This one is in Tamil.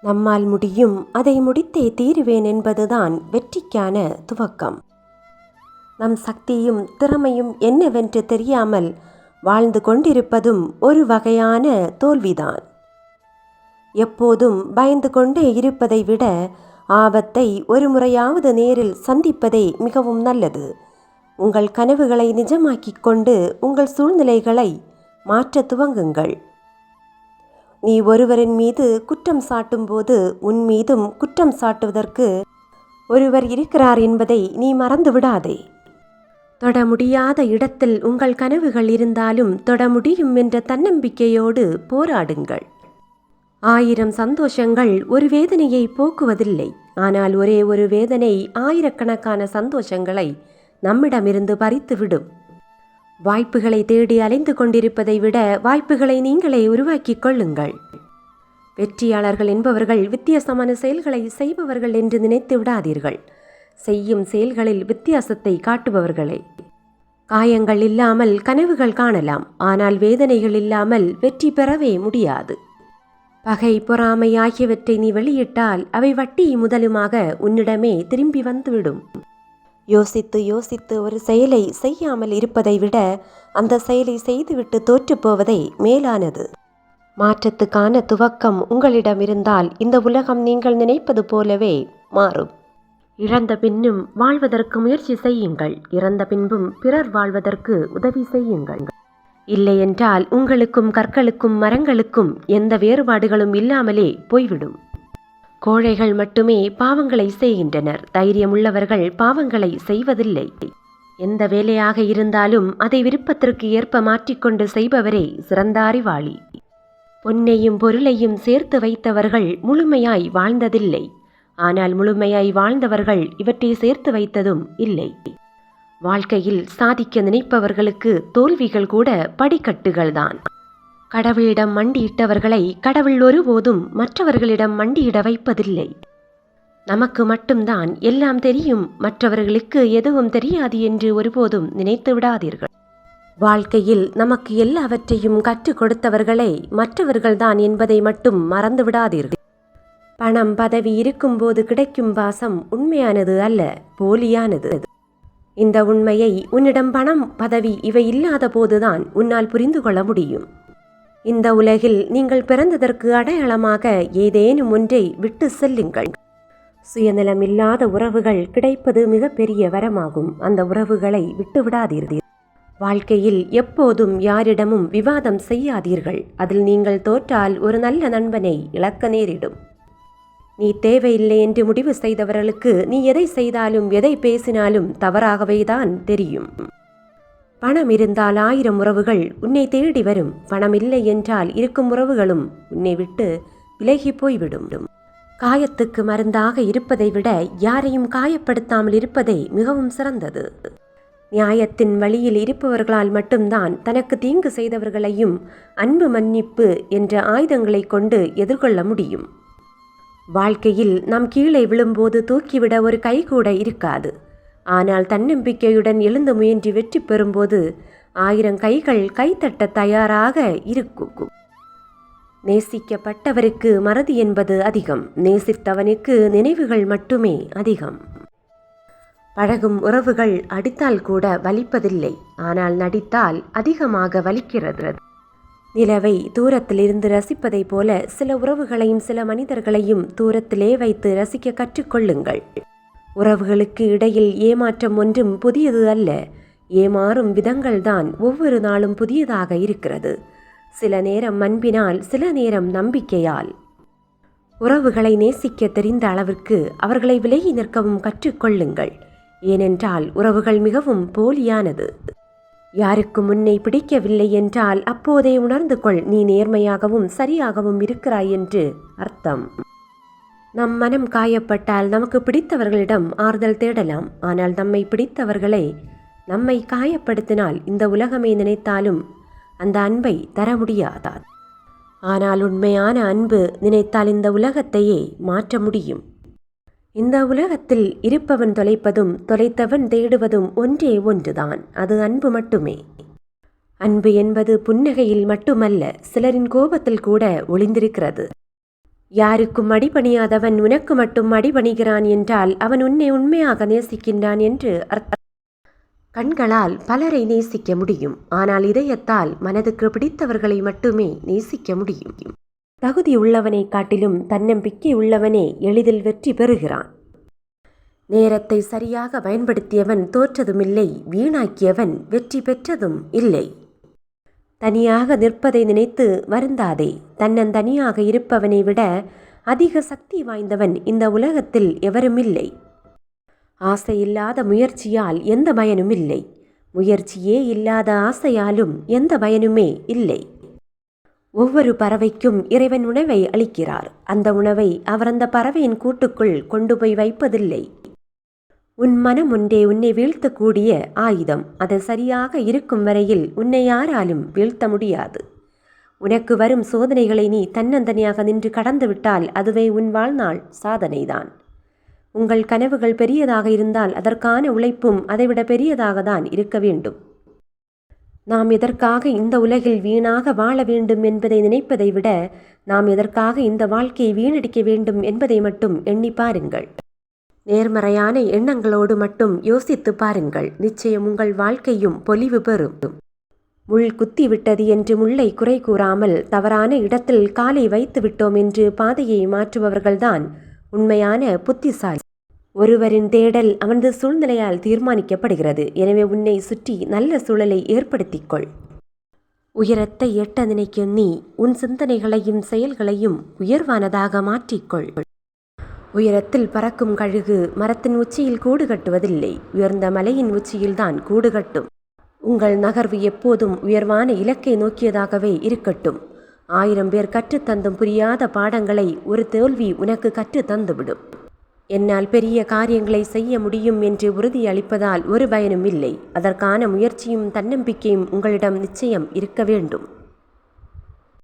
நம்மால் முடியும் அதை முடித்தே தீருவேன் என்பதுதான் வெற்றிக்கான துவக்கம். நம் சக்தியும் திறமையும் என்னவென்று தெரியாமல் வாழ்ந்து கொண்டிருப்பதும் ஒரு வகையான தோல்விதான். எப்போதும் பயந்து கொண்டே இருப்பதை விட ஆபத்தை ஒரு முறையாவது நேரில் சந்திப்பதே மிகவும் நல்லது. உங்கள் கனவுகளை நிஜமாக்கிக் கொண்டு உங்கள் சூழ்நிலைகளை மாற்றத் துவங்குங்கள். நீ ஒருவரின் மீது குற்றம் சாட்டும்போது உன் மீதும் குற்றம் சாட்டுவதற்கு ஒருவர் இருக்கிறார் என்பதை நீ மறந்து விடாதே. தொட முடியாத இடத்தில் உங்கள் கனவுகள் இருந்தாலும் தொட முடியும் என்ற தன்னம்பிக்கையோடு போராடுங்கள். ஆயிரம் சந்தோஷங்கள் ஒரு வேதனையை போக்குவதில்லை. ஆனால் ஒரே ஒரு வேதனை ஆயிரக்கணக்கான சந்தோஷங்களை நம்மிடமிருந்து பறித்துவிடும். வாய்ப்புகளை தேடி அலைந்து கொண்டிருப்பதை விட வாய்ப்புகளை நீங்களே உருவாக்கிக் கொள்ளுங்கள். வெற்றியாளர்கள் என்பவர்கள் வித்தியாசமான செயல்களை செய்பவர்கள் என்று நினைத்து விடாதீர்கள். செய்யும் செயல்களில் வித்தியாசத்தை காட்டுபவர்களே. காயங்கள் இல்லாமல் கனவுகள் காணலாம். ஆனால் வேதனைகள் இல்லாமல் வெற்றி பெறவே முடியாது. பகை பொறாமை ஆகியவற்றை நீ வெளியிட்டால் அவை வட்டி முதலுமாக உன்னிடமே திரும்பி வந்துவிடும். யோசித்து யோசித்து ஒரு செயலை செய்யாமல் இருப்பதை விட அந்த செயலை செய்துவிட்டு தோற்றுப்போவதை மேலானது. மாற்றத்துக்கான துவக்கம் உங்களிடம் இருந்தால் இந்த உலகம் நீங்கள் நினைப்பது போலவே மாறும். இழந்த பின்னும் வாழ்வதற்கு முயற்சி செய்யுங்கள். இறந்த பின்பும் பிறர் வாழ்வதற்கு உதவி செய்யுங்கள். இல்லையென்றால் உங்களுக்கும் கற்களுக்கும் மரங்களுக்கும் எந்த வேறுபாடுகளும் இல்லாமலே போய்விடும். கோழைகள் மட்டுமே பாவங்களை செய்கின்றனர். தைரியமுள்ளவர்கள் பாவங்களை செய்வதில்லை. எந்த வேலையாக இருந்தாலும் அதை விருப்பத்திற்கு ஏற்ப மாற்றிக்கொண்டு செய்பவரே சிறந்த அறிவாளி. பொன்னையும் பொருளையும் சேர்த்து வைத்தவர்கள் முழுமையாய் வாழ்ந்ததில்லை. ஆனால் முழுமையாய் வாழ்ந்தவர்கள் இவற்றை சேர்த்து வைத்ததும் இல்லை. வாழ்க்கையில் சாதிக்க நினைப்பவர்களுக்கு தோல்விகள் கூட படிக்கட்டுகள்தான். கடவுளிடம் மண்டியிட்டவர்களை கடவுள் ஒருபோதும் மற்றவர்களிடம் மண்டியிட வைப்பதில்லை. நமக்கு மட்டும்தான் எல்லாம் தெரியும் மற்றவர்களுக்கு எதுவும் தெரியாது என்று ஒருபோதும் நினைத்து விடாதீர்கள். வாழ்க்கையில் நமக்கு எல்லாவற்றையும் கற்றுக் கொடுத்தவர்களை மற்றவர்கள்தான் என்பதை மட்டும் மறந்து விடாதீர்கள். பணம் பதவி இருக்கும்போது கிடைக்கும் பாசம் உண்மையானது அல்ல போலியானது. இந்த உண்மையை உன்னிடம் பணம் பதவி இவை இல்லாத போதுதான் உன்னால் புரிந்து கொள்ள முடியும். இந்த உலகில் நீங்கள் பிறந்ததற்கு அடையாளமாக ஏதேனும் ஒன்றை விட்டு செல்லுங்கள். சுயநலமில்லாத உறவுகள் கிடைப்பது மிகப்பெரிய வரமாகும். அந்த உறவுகளை விட்டுவிடாதீர்கள். வாழ்க்கையில் எப்போதும் யாரிடமும் விவாதம் செய்யாதீர்கள். அதில் நீங்கள் தோற்றால் ஒரு நல்ல நண்பனை இழக்க நேரிடும். நீ தேவையில்லை என்று முடிவு செய்தவர்களுக்கு நீ எதை செய்தாலும் எதை பேசினாலும் தவறாகவே தான் தெரியும். பணம் இருந்தால் ஆயிரம் உறவுகள் உன்னை தேடி வரும். பணம் இல்லை என்றால் இருக்கும் உறவுகளும் உன்னை விட்டு விலகி போய்விடும். காயத்துக்கு மருந்தாக இருப்பதை விட யாரையும் காயப்படுத்தாமல் இருப்பதே மிகவும் சிறந்தது. நியாயத்தின் வழியில் இருப்பவர்களால் மட்டும்தான் தனக்கு தீங்கு செய்தவர்களையும் அன்பு மன்னிப்பு என்ற ஆயுதங்களை கொண்டு எதிர்கொள்ள முடியும். வாழ்க்கையில் நாம் கீழே விழும்போது தூக்கிவிட ஒரு கை கூட இருக்காது. ஆனால் தன்னம்பிக்கையுடன் எழுந்து முயன்று வெற்றி பெறும்போது ஆயிரம் கைகள் கைத்தட்ட தயாராக இருக்கும். நேசிக்கப்பட்டவருக்கு மறதி என்பது அதிகம். நேசித்தவனுக்கு நினைவுகள் மட்டுமே அதிகம். பழகும் உறவுகள் அடித்தால் கூட வலிப்பதில்லை. ஆனால் நடித்தால் அதிகமாக வலிக்கிறது. நிலவை தூரத்திலிருந்து ரசிப்பதைப் போல சில உறவுகளையும் சில மனிதர்களையும் தூரத்திலே வைத்து ரசிக்க கற்றுக்கொள்ளுங்கள். உறவுகளுக்கு இடையில் ஏமாற்றம் ஒன்றும் புதியது அல்ல. ஏமாறும் விதங்கள்தான் ஒவ்வொரு நாளும் புதியதாக இருக்கிறது. சில நேரம் அன்பினால் சில நேரம் நம்பிக்கையால். உறவுகளை நேசிக்க தெரிந்த அளவிற்கு அவர்களை விலகி நிற்கவும் கற்றுக்கொள்ளுங்கள். ஏனென்றால் உறவுகள் மிகவும் போலியானது. யாருக்கு முன்னை பிடிக்கவில்லை என்றால் அப்போதே உணர்ந்து கொள் நீ நேர்மையாகவும் சரியாகவும் இருக்கிறாய் என்று அர்த்தம். நம் மனம் காயப்பட்டால் நமக்கு பிடித்தவர்களிடம் ஆறுதல் தேடலாம். ஆனால் நம்மை பிடித்தவர்களை நம்மை காயப்படுத்தினால் இந்த உலகமே நினைத்தாலும் அந்த அன்பை தர முடியாதா? ஆனால் உண்மையான அன்பு நினைத்தால் இந்த உலகத்தையே மாற்ற முடியும். இந்த உலகத்தில் இருப்பவன் தொலைப்பதும் தொலைத்தவன் தேடுவதும் ஒன்றே ஒன்றுதான். அது அன்பு மட்டுமே. அன்பு என்பது புன்னகையில் மட்டுமல்ல சிலரின் கோபத்தில் கூட ஒளிந்திருக்கிறது. யாருக்கும் அடிபணியாதவன் உனக்கு மட்டும் அடிபணிகிறான் என்றால் அவன் உன்னை உண்மையாக நேசிக்கின்றான் என்று அர்த்தம். கண்களால் பலரை நேசிக்க முடியும். ஆனால் இதயத்தால் மனதுக்கு பிடித்தவர்களை மட்டுமே நேசிக்க முடியும். தகுதி உள்ளவனை காட்டிலும் தன்னம்பிக்கை உள்ளவனே எளிதில் வெற்றி பெறுகிறான். நேரத்தை சரியாக பயன்படுத்தியவன் தோற்றதுமில்லை. வீணாக்கியவன் வெற்றி பெற்றதும் இல்லை. தனியாக நிற்பதை நினைத்து வருந்தாதே. தன்னந்தனியாக இருப்பவனை விட அதிக சக்தி வாய்ந்தவன் இந்த உலகத்தில் எவருமில்லை. ஆசையில்லாத முயற்சியால் எந்த பயனும் இல்லை முயற்சியே இல்லாத ஆசையாலும் எந்த பயனுமே இல்லை. ஒவ்வொரு பறவைக்கும் இறைவன் உணவை அளிக்கிறார். அந்த உணவை அவர் அந்த பறவையின் கூட்டுக்குள் கொண்டு போய் வைப்பதில்லை. உன் மனம் ஒன்றே உன்னை வீழ்த்தக்கூடிய ஆயுதம். அது சரியாக இருக்கும் வரையில் உன்னை யாராலும் வீழ்த்த முடியாது. உனக்கு வரும் சோதனைகளை நீ தன்னந்தனியாக நின்று கடந்துவிட்டால் அதுவே உன் வாழ்நாள் சாதனைதான். உங்கள் கனவுகள் பெரியதாக இருந்தால் அதற்கான உழைப்பும் அதைவிட பெரியதாக தான் இருக்க வேண்டும். நாம் எதற்காக இந்த உலகில் வீணாக வாழ வேண்டும் என்பதை நினைப்பதை விட நாம் எதற்காக இந்த வாழ்க்கையை வீணடிக்க வேண்டும் என்பதை மட்டும் எண்ணி பாருங்கள். நேர்மறையான எண்ணங்களோடு மட்டும் யோசித்து பாருங்கள். நிச்சயம் உங்கள் வாழ்க்கையும் பொலிவு பெறும். முள் குத்தி விட்டது என்று முள்ளை குறை கூறாமல் தவறான இடத்தில் காலை வைத்து விட்டோம் என்று பாதையை மாற்றுபவர்கள்தான் உண்மையான புத்திசாலி. ஒருவரின் தேடல் அவனது சூழ்நிலையால் தீர்மானிக்கப்படுகிறது. எனவே உன்னை சுற்றி நல்ல சூழலை ஏற்படுத்திக்கொள். உயரத்தை எட்ட நினைக்கும் நீ உன் சிந்தனைகளையும் செயல்களையும் உயர்வானதாக மாற்றிக்கொள். உயரத்தில் பறக்கும் கழுகு மரத்தின் உச்சியில் கூடு கட்டுவதில்லை. உயர்ந்த மலையின் உச்சியில்தான் கூடு கட்டும். உங்கள் நகர்வு எப்போதும் உயர்வான இலக்கை நோக்கியதாகவே இருக்கட்டும். ஆயிரம் பேர் கற்றுத்தந்தும் புரியாத பாடங்களை ஒரு தோல்வி உனக்கு கற்று தந்துவிடும். என்னால் பெரிய காரியங்களை செய்ய முடியும் என்று உறுதியளிப்பதால் ஒரு பயனும் இல்லை. அதற்கான முயற்சியும் தன்னம்பிக்கையும் உங்களிடம் நிச்சயம் இருக்க வேண்டும்.